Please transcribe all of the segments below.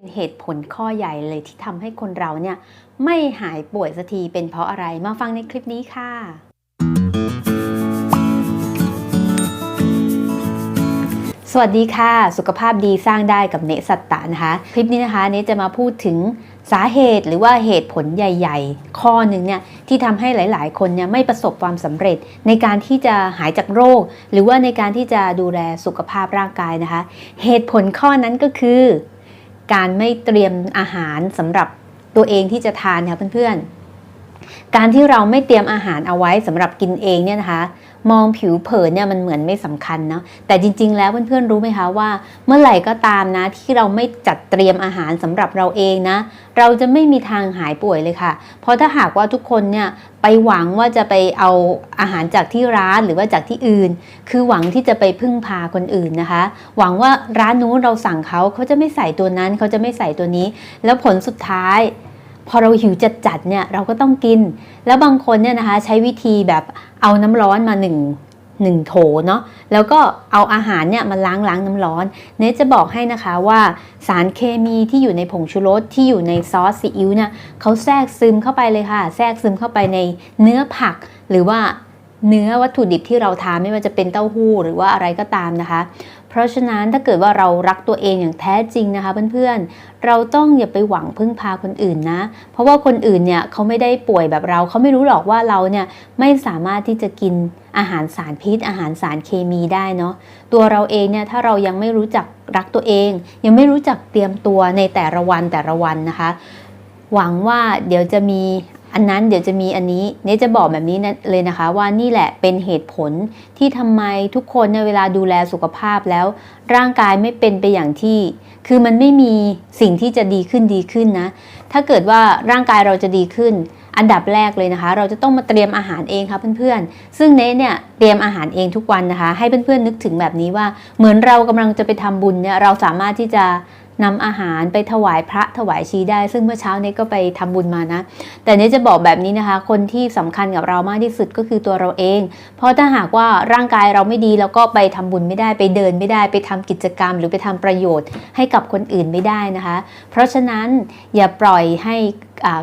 เป็นเหตุผลข้อใหญ่เลยที่ทำให้คนเราเนี่ยไม่หายป่วยสักทีเป็นเพราะอะไรมาฟังในคลิปนี้ค่ะสวัสดีค่ะ สุขภาพดีสร้างได้กับเนสัตตะนะคะ คลิปนี้นะคะเนจะมาพูดถึงสาเหตุหรือว่าเหตุผลใหญ่ ๆ ข้อหนึ่งเนี่ยที่ทำให้หลาย ๆ คนเนี่ยไม่ประสบความสำเร็จ ในการที่จะหายจากโรค หรือว่าในการที่จะดูแลสุขภาพร่างกายนะคะ เหตุผลข้อนั้นก็คือ การไม่เตรียมอาหารสำหรับตัวเองที่จะทานค่ะเพื่อนๆ การที่เราไม่เตรียมอาหารเอาไว้สำหรับกินเองเนี่ยนะคะ มองผิวเผินเนี่ยมันเหมือนไม่สำคัญเนาะแต่จริง ๆ แล้วเพื่อนๆรู้ไหมคะว่า เมื่อไหร่ก็ตามนะที่เราไม่จัดเตรียมอาหารสำหรับเราเองนะ เราจะไม่มีทางหายป่วยเลยค่ะ เพราะถ้าหากว่าทุกคนเนี่ยไปหวังว่าจะไปเอาอาหารจากที่ร้านหรือว่าจากที่อื่น คือหวังที่จะไปพึ่งพาคนอื่นนะคะ หวังว่าร้านนู้นเราสั่งเขาเขาจะไม่ใส่ตัวนั้นเขาจะไม่ใส่ตัวนี้ แล้วผลสุดท้าย พอเราหิวจัดๆเนี่ยเราก็ต้องกิน แล้วบางคนเนี่ยนะคะใช้วิธีแบบเอาน้ำร้อนมาหนึ่งหนึ่งโถเนาะแล้วก็เอาอาหารเนี่ยมาล้างล้างน้ำร้อน เนจะบอกให้นะคะว่าสารเคมีที่อยู่ในผงชูรสที่อยู่ในซอสซีอิ๊วเนี่ยเขาแทรกซึมเข้าไปเลยค่ะ แทรกซึมเข้าไปในเนื้อผัก หรือว่าเนื้อวัตถุดิบที่เราทานไม่ว่าจะเป็นเต้าหู้หรือว่าอะไรก็ตามนะคะ เพราะฉะนั้นถ้าเกิดว่าเรารักตัวเองอย่างแท้จริงนะคะเพื่อนๆ เราต้องอย่าไปหวังพึ่งพาคนอื่นนะ เพราะว่าคนอื่นเนี่ยเขาไม่ได้ป่วยแบบเราเขาไม่รู้หรอกว่าเราเนี่ยไม่สามารถที่จะกินอาหารสารพิษ อาหารสารเคมีได้เนาะตัวเราเองเนี่ยถ้าเรายังไม่รู้จักรักตัวเอง ยังไม่รู้จักเตรียมตัวในแต่ละวันแต่ละวันนะคะ หวังว่าเดี๋ยวจะมี อันนั้นเดี๋ยวจะมีอันนี้เนจะบอกแบบนี้นะเลยนะคะ ว่านี่แหละเป็นเหตุผลที่ทำไมทุกคนในเวลาดูแลสุขภาพแล้ว ร่างกายไม่เป็นไปอย่างที่ คือมันไม่มีสิ่งที่จะดีขึ้นดีขึ้นนะ ถ้าเกิดว่าร่างกายเราจะดีขึ้น อันดับแรกเลยนะคะ เราจะต้องมาเตรียมอาหารเองค่ะเพื่อนๆ ซึ่งเนเนี่ยเตรียมอาหารเองทุกวันนะคะ ให้เพื่อนๆนึกถึงแบบนี้ว่า เหมือนเรากำลังจะไปทำบุญเนี่ยเราสามารถที่จะ นำอาหารไปถวายพระถวายชีได้ ซึ่งเมื่อเช้าเนทก็ไปทำบุญมานะ แต่เนทจะบอกแบบนี้นะคะ คนที่สำคัญกับเรามากที่สุดก็คือตัวเราเอง เพราะถ้าหากว่าร่างกายเราไม่ดีแล้วก็ไปทำบุญไม่ได้ไปเดินไม่ได้ไปทำกิจกรรม หรือไปทำประโยชน์ให้กับคนอื่นไม่ได้นะคะ เพราะฉะนั้นอย่าปล่อยให้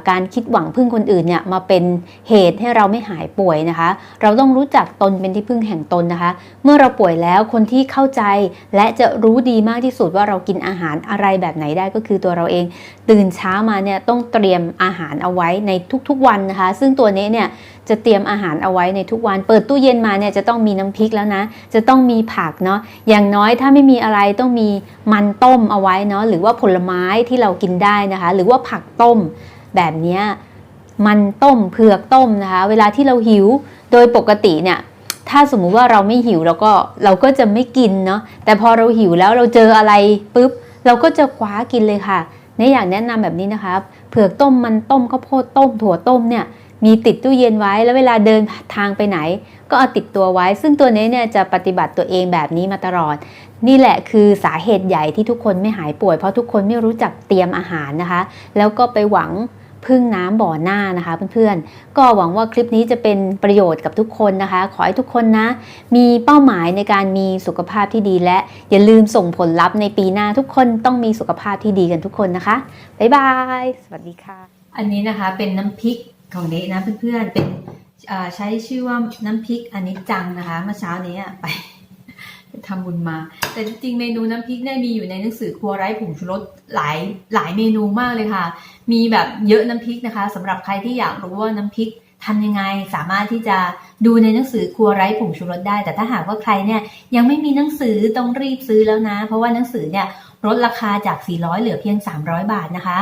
การคิดหวังพึ่งคนอื่นเนี่ยมาเป็นเหตุให้เราไม่หายป่วยนะคะ เราต้องรู้จักตนเป็นที่พึ่งแห่งตนนะคะ เมื่อเราป่วยแล้วคนที่เข้าใจ และจะรู้ดีมากที่สุดว่าเรากินอาหารอะไรแบบไหนได้ก็คือตัวเราเอง ตื่นเช้ามาเนี่ยต้องเตรียมอาหารเอาไว้ในทุกๆวันนะคะ ซึ่งตัวนี้เนี่ย จะเตรียมอาหารเอาไว้ในทุกวัน เปิดตู้เย็นมาเนี่ยจะต้องมีน้ำพริกแล้วนะ จะต้องมีผักเนาะอย่างน้อยถ้าไม่มีอะไรต้องมีมันต้มเอาไว้เนาะหรือว่าผลไม้ที่เรากินได้นะคะ หรือว่าผักต้มแบบนี้มันต้มเผือกต้มนะคะ เวลาที่เราหิวโดยปกติเนี่ยถ้าสมมุติว่าเราไม่หิวเราก็เราก็จะไม่กินเนาะแต่พอเราหิวแล้วเราเจออะไรปุ๊บ เราก็จะคว้ากินเลยค่ะในอยากแนะนำแบบนี้นะคะเผือกต้มมันต้มข้าวโพดต้มถั่วต้มเนี่ย มีติดตู้เย็นไว้แล้วเวลาเดินทางไปไหน ก็เอาติดตัวไว้ ซึ่งตัวนี้เนี่ยจะปฏิบัติตัวเองแบบนี้มาตลอด นี่แหละคือสาเหตุใหญ่ที่ทุกคนไม่หายป่วย เพราะทุกคนไม่รู้จักเตรียมอาหารนะคะ แล้วก็ไปหวังพึ่งน้ำบ่อหน้านะคะเพื่อนๆ ก็หวังว่าคลิปนี้จะเป็นประโยชน์กับทุกคนนะคะ ขอให้ทุกคนนะ มีเป้าหมายในการมีสุขภาพที่ดีและอย่าลืมส่งผลลัพธ์ในปีหน้าทุกคนต้องมีสุขภาพที่ดีกันทุกคนนะคะ บ๊ายบาย สวัสดีค่ะ อันนี้นะคะเป็นน้ำพริก ของเดะนะเพื่อนๆเป็นใช้ชื่อว่าน้ำพริกอันนี้จังนะคะเมื่อเช้านี้ไปทำบุญมา แต่จริงๆเมนูน้ำพริกเนี่ยมีอยู่ในหนังสือครัวไร้ผงชูรสหลายหลายเมนูมากเลยค่ะ มีแบบเยอะน้ำพริกนะคะสำหรับใครที่อยากรู้ว่าน้ำพริกทำยังไงสามารถที่จะดูในหนังสือครัวไร้ผงชูรสได้ แต่ถ้าหากว่าใครเนี่ยยังไม่มีหนังสือต้องรีบซื้อแล้วนะ เพราะว่าหนังสือเนี่ยลดราคาจาก 400 เหลือเพียง 300 บาทนะคะ